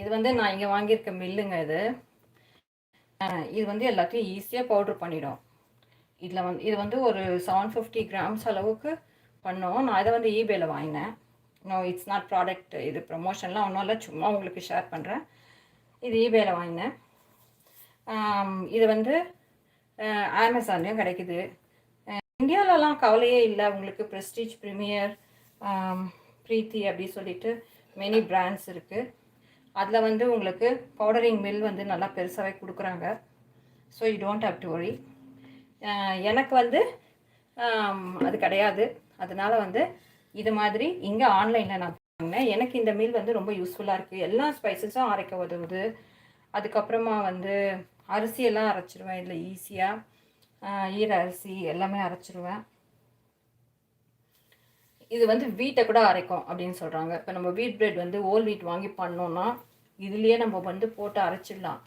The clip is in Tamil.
இது வந்து நான் இங்கே வாங்கியிருக்க மில்லுங்க இது. இது வந்து எல்லாத்தையும் ஈஸியாக பவுட்ரு பண்ணிடும். இதில் வந்து இது வந்து ஒரு செவன் ஃபிஃப்டி கிராம்ஸ் அளவுக்கு பண்ணோம். நான் இதை வந்து ஈபேல வாங்கினேன். நோ இட்ஸ் நாட் ப்ராடக்ட் இது ப்ரமோஷன்லாம் ஒன்றும் இல்லை. சும்மா உங்களுக்கு ஷேர் பண்ணுறேன் இது ஈபேல வாங்கினேன். இது வந்து அமேசான்லேயும் கிடைக்குது. இந்தியாவிலலாம் கவலையே இல்லை. உங்களுக்கு ப்ரெஸ்டீஜ் ப்ரீமியர் ப்ரீத்தி அப்படி சொல்லிட்டு மெனி பிராண்ட்ஸ் இருக்குது அதில் வந்து உங்களுக்கு பவுடரிங் மில் வந்து நல்லா பெருசாகவே கொடுக்குறாங்க. So you don't have to worry எனக்கு வந்து அது கிடையாது. அதனால் வந்து இது மாதிரி இங்கே ஆன்லைனில் நான் வாங்கினேன். எனக்கு இந்த மில் வந்து ரொம்ப யூஸ்ஃபுல்லாக இருக்குது எல்லா ஸ்பைசஸும் அரைக்க உதவுது. அதுக்கப்புறமா வந்து அரிசியெல்லாம் அரைச்சிருவேன். இதில் ஈஸியாக ஈர அரிசி எல்லாமே அரைச்சிருவேன். இது வந்து வீட்டை கூட அரைக்கும் அப்படின்னு சொல்கிறாங்க இப்போ நம்ம வீட் பிரெட் வந்து ஓல் வீட் வாங்கி பண்ணோம்னா இதுலேயே நம்ம வந்து போட்டு அரைச்சிடலாம்.